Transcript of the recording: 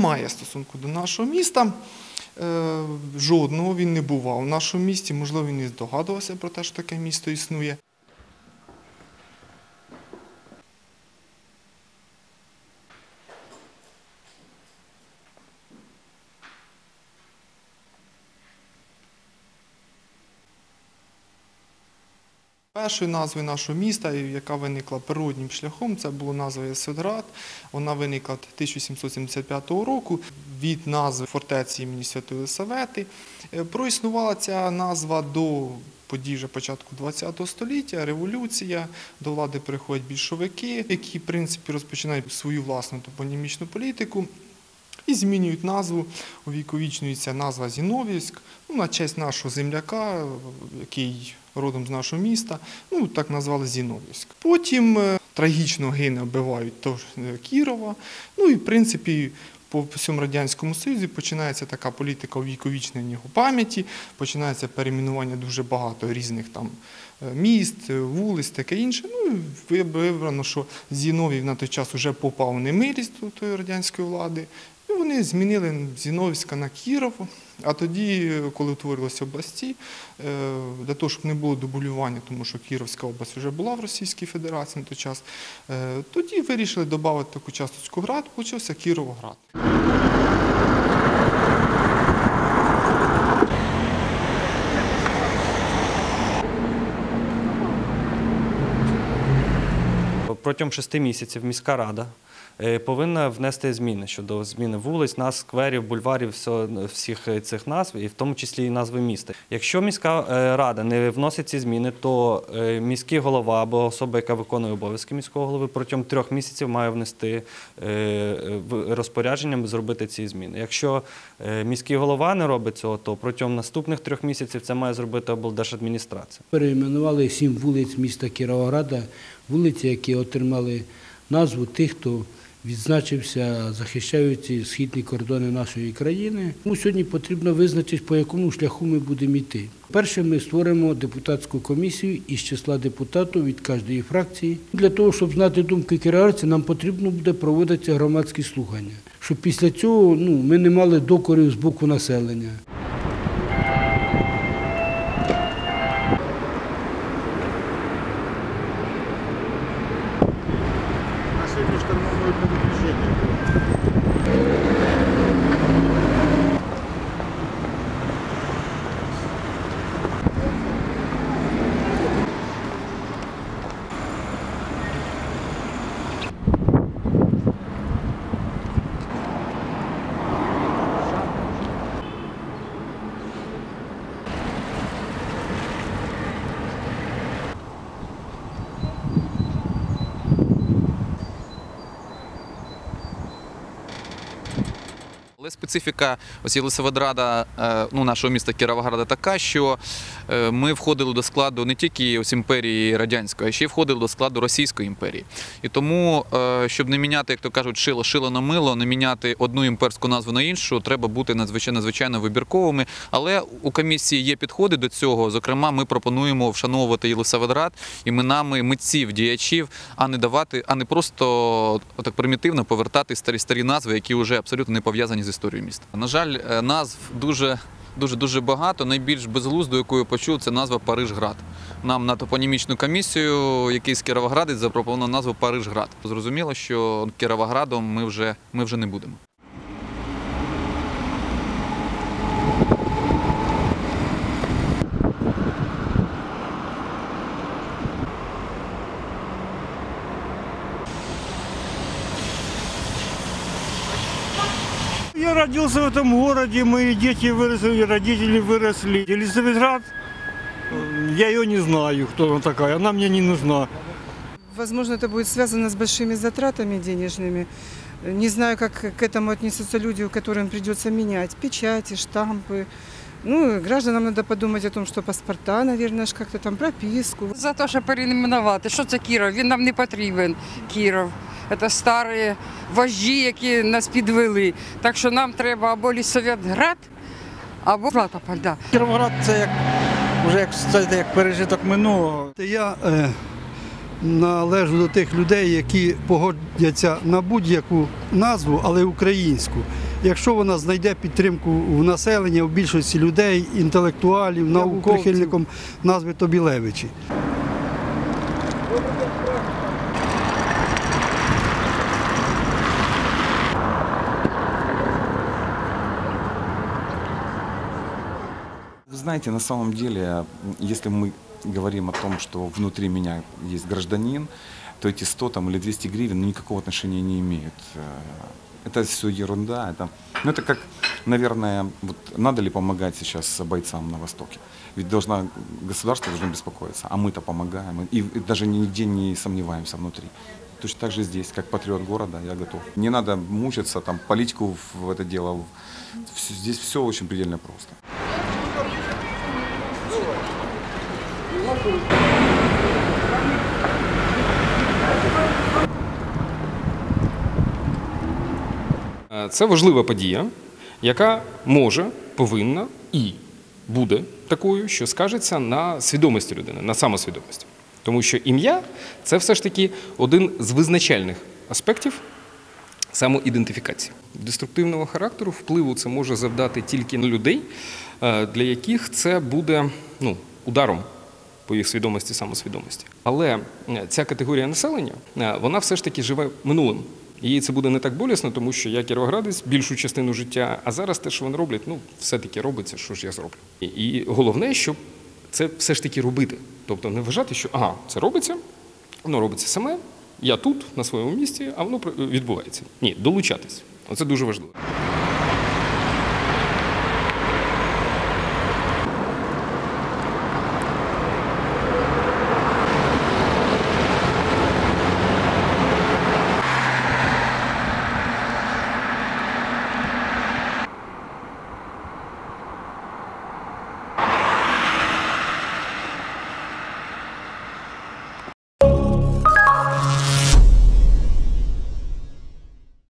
має стосунку до нашого міста. Е, Жодного він не бував у нашому місті, можливо, він і здогадувався про те, що таке місто існує. Першою назвою нашого міста, яка виникла природнім шляхом, це була назва Єсодрат. Вона виникла 1775 року від назви фортеці імені Святої Єлисавети. Е, Проіснувала ця назва до подій вже початку ХХ століття, революція, до влади приходять більшовики, які, в принципі, розпочинають свою власну топонімічну політику. І змінюють назву, увіковічнюється назва Зіновівськ, ну, на честь нашого земляка, який родом з нашого міста, ну так назвали Зіновівськ. Потім е, трагічно гине, вбивають теж е, Кірова. Ну і в принципі. По всьому радянському союзі починається така політика увіковічнення його пам'яті, починається перейменування дуже багато різних там е, міст, вулиць, таке інше. Ну і вибрано, що Зіновів на той час вже попав у немилість до тої радянської влади. Вони змінили Зіновська на Кіров. А тоді, коли утворилися області, е, для того, щоб не було дублювання, тому що Кіровська область вже була в Російській Федерації на той час, е, тоді вирішили додати таку часточку град, получився Кіровоград. Протягом шести місяців міська рада повинна внести зміни щодо зміни вулиць, нас, скверів, бульварів, всіх е, цих назв, і в тому числі і назви міста. Якщо міська е, рада не вносить ці зміни, то е, міський голова або особа, яка виконує обов'язки міського голови, протягом трьох місяців має внести е, розпорядженням зробити ці зміни. Якщо е, міський голова не робить цього, то протягом наступних трьох місяців це має зробити облдержадміністрація. Перейменували сім вулиць міста Кіровограда, вулиці, які отримали назву тих, хто відзначився, захищаючи східні кордони нашої країни. Тому сьогодні потрібно визначити, по якому шляху ми будемо йти. Перше, ми створимо депутатську комісію із числа депутатів від кожної фракції. Для того, щоб знати думки кіровоградців, нам потрібно буде проводити громадські слухання, щоб після цього ну, ми не мали докорів з боку населення. Thank you. Специфіка ось Єлисаветграда, е, ну, нашого міста Кіровограда така, що е, ми входили до складу не тільки ось імперії радянської, а ще й входили до складу Російської імперії. І тому, е, щоб не міняти, як то кажуть, шило шило на мило, не міняти одну імперську назву на іншу, треба бути надзвичайно надзвичайно вибірковими. Але у комісії є підходи до цього. Зокрема, ми пропонуємо вшановувати Єлисаветград іменами митців, діячів, а не давати, а не просто так примітивно повертати старі старі назви, які вже абсолютно не пов'язані з історією міста. На жаль, е, назв дуже. Дуже дуже багато. Найбільш безглузду, яку я почув, це назва Парижград. Нам на топонімічну комісію який з кіровоградець запропонував назву Парижград. Зрозуміло, що Кіровоградом ми вже, ми вже не будемо. Я родился в этом городе, мои дети выросли, родители выросли. Елизаветград, э, я ее не знаю, кто она такая, она мне не нужна. Возможно, это будет связано с большими затратами денежными. Не знаю, как к этому отнесутся люди, которым придется менять печати, штампы. Ну, и гражданам надо подумать о том, что паспорта, наверное, ж как-то там прописку. За те, що перейменувати. Що це Кіров? Він нам не потрібен, Кіров. Це старі вожді, які нас підвели. Так що нам треба або Лісоветград, або Златополь. Да. Кіровоград це як вже як це як пережиток минулого. Я е, належу до тих людей, які погодяться на будь-яку назву, але українську. якщо вона знайде підтримку в населення, у більшості людей, інтелектуалів, науковців, прихильником назви Тобілевичі. Вы знаете, на самом деле, если мы говорим о том, что внутри меня есть гражданин, то эти 100 там, или 200 гривен ну, никакого отношения не имеют. Э, Это все ерунда. Это, ну, это как, наверное, вот надо ли помогать сейчас бойцам на Востоке? Ведь должна, государство должно беспокоиться, а мы-то помогаем. И, и даже нигде не сомневаемся внутри. Точно так же здесь, как патриот города, я готов. Не надо мучиться, там, политику в это дело. Здесь все очень предельно просто. Це важлива подія, яка може, повинна і буде такою, що скажеться на свідомості людини, на самосвідомості. Тому що ім'я це все ж таки один з визначальних аспектів самоідентифікації. Деструктивного характеру впливу це може завдати тільки на людей, е, для яких це буде ну, ударом по їх свідомості, самосвідомості. Але е, ця категорія населення, е, вона все ж таки живе минулим. І це буде не так болісно, тому що я кіровоградець більшу частину життя, а зараз те, що вони роблять, ну все-таки робиться, що ж я зроблю. І- головне, щоб це все ж таки робити. Тобто не вважати, що ага, це робиться, воно робиться саме, я тут, на своєму місці, а воно відбувається. Ні, долучатись. Оце дуже важливо.